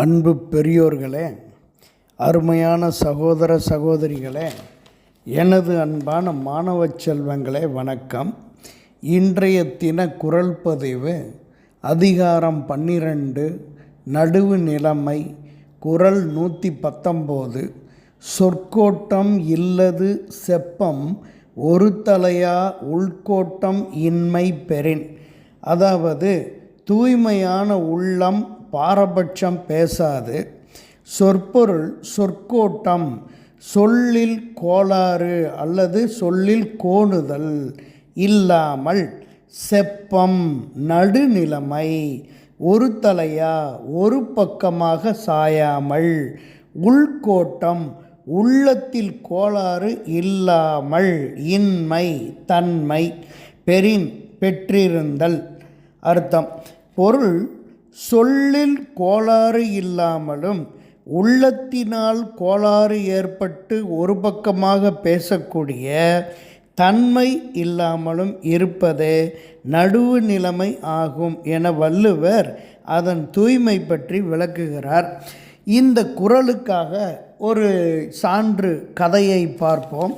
அன்பு பெரியோர்களே அருமையான சகோதர சகோதரிகளே எனது அன்பான மாணவ செல்வங்களே வணக்கம். இன்றைய தின குரல் பதிவு அதிகாரம் பன்னிரண்டு நடுவு நிலைமை குரல் நூற்றி பத்தொம்போது சொற்கோட்டம் இல்லது செப்பம் ஒரு தலையா உள்கோட்டம் இன்மை பெறின். அதாவது தூய்மையான உள்ளம் பாரபட்சம் பேசாது. சொற்பொருள் சொற்கோட்டம் சொல்லில் கோளாறு அல்லது சொல்லில் கோணுதல் இல்லாமல் செப்பம் நடுநிலைமை ஒரு தலையா ஒரு பக்கமாக சாயாமல் உள்கோட்டம் உள்ளத்தில் கோளாறு இல்லாமல் இன்மை தன்மை பெறின் பெற்றிருந்தல். அர்த்தம். பொருள் சொல்லில் கோளாறு இல்லாமலும் உள்ளத்தினால் கோளாறு ஏற்பட்டு ஒரு பக்கமாக பேசக்கூடிய தன்மை இல்லாமலும் இருப்பதே நடுவு நிலைமை ஆகும் என வள்ளுவர் அதன் தூய்மை பற்றி விளக்குகிறார். இந்த குரலுக்காக ஒரு சான்று கதையை பார்ப்போம்.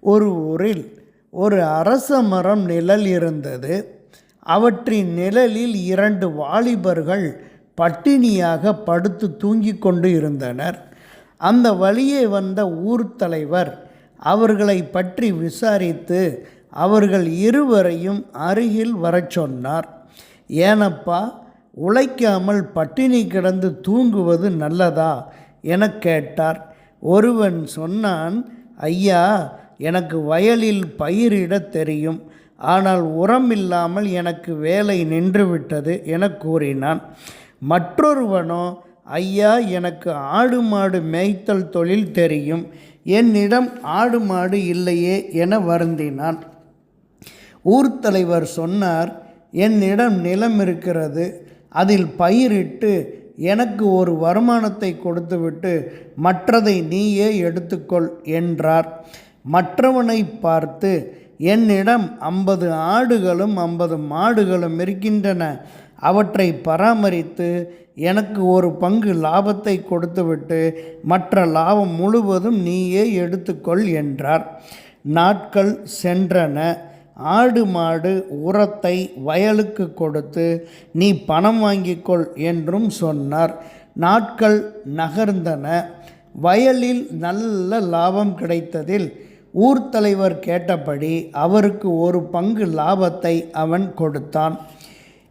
ஒரு ஊரில் ஒரு அரச மரம் நிழல் இருந்தது. அவற்றின் நிழலில் இரண்டு வாலிபர்கள் பட்டினியாக படுத்து தூங்கிக் கொண்டு இருந்தனர். அந்த வழியே வந்த ஊர் தலைவர் அவர்களை பற்றி விசாரித்து அவர்கள் இருவரையும் அருகில் வரச் சொன்னார். ஏனப்பா உழைக்காமல் பட்டினி கிடந்து தூங்குவது நல்லதா? எனக் கேட்டார். ஒருவன் சொன்னான் ஐயா எனக்கு வயலில் பயிரிடத் தெரியும். ஆனால் உரம் இல்லாமல் எனக்கு வேலை நின்றுவிட்டது என கூறினான். மற்றொருவனோ ஐயா எனக்கு ஆடு மாடு மேய்த்தல் தொழில் தெரியும். என்னிடம் ஆடு மாடு இல்லையே என வருந்தினான். ஊர் தலைவர் சொன்னார் என்னிடம் நிலம் இருக்கிறது. அதில் பயிரிட்டு எனக்கு ஒரு வருமானத்தை கொடுத்துவிட்டு மற்றதை நீயே எடுத்துக்கொள் என்றார். மற்றவனை பார்த்து என்னிடம் ஐம்பது ஆடுகளும் ஐம்பது மாடுகளும் இருக்கின்றன. அவற்றை பராமரித்து எனக்கு ஒரு பங்கு லாபத்தை கொடுத்துவிட்டு மற்ற லாபம் முழுவதும் நீயே எடுத்துக்கொள் என்றார். நாட்கள் சென்றன. ஆடு மாடு உரத்தை வயலுக்கு கொடுத்து நீ பணம் வாங்கிக்கொள் என்றும் சொன்னார். நாட்கள் நகர்ந்தன. வயலில் நல்ல லாபம் கிடைத்ததில் ஊர் தலைவர் கேட்டபடி அவருக்கு ஒரு பங்கு லாபத்தை அவன் கொடுத்தான்.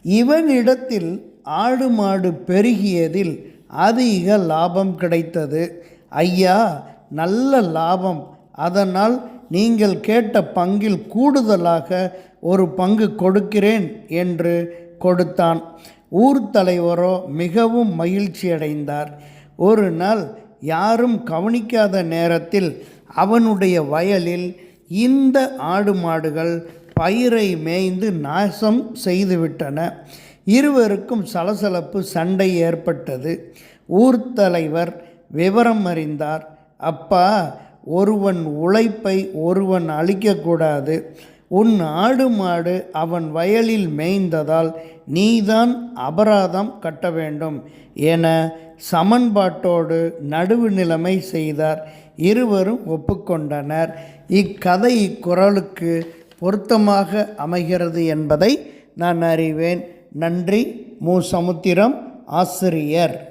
இவனிடத்தில் ஆடு மாடு பெருகியதில் அதிக லாபம் கிடைத்தது. ஐயா நல்ல லாபம். அதனால் நீங்கள் கேட்ட பங்கில் கூடுதலாக ஒரு பங்கு கொடுக்கிறேன் என்று கொடுத்தான். ஊர் தலைவரோ மிகவும் மகிழ்ச்சியடைந்தார். ஒரு நாள் யாரும் கவனிக்காத நேரத்தில் அவனுடைய வயலில் இந்த ஆடு மாடுகள் பயிரை மேய்ந்து நாசம் செய்துவிட்டன. இருவருக்கும் சலசலப்பு சண்டை ஏற்பட்டது. ஊர் தலைவர் விவரம் அறிந்தார். அப்பா ஒருவன் உழைப்பை ஒருவன் அழிக்கக்கூடாது. உன் ஆடு மாடு அவன் வயலில் மேய்ந்ததால் நீதான் அபராதம் கட்ட வேண்டும் என சமன்பாட்டோடு நடுவு நிலைமை செய்தார். இருவரும் ஒப்புக்கொண்டனர். இக்கதை இக்குரலுக்கு பொருத்தமாக அமைகிறது என்பதை நான் அறிவேன். நன்றி. மு. சமுத்திரம் ஆசிரியர்.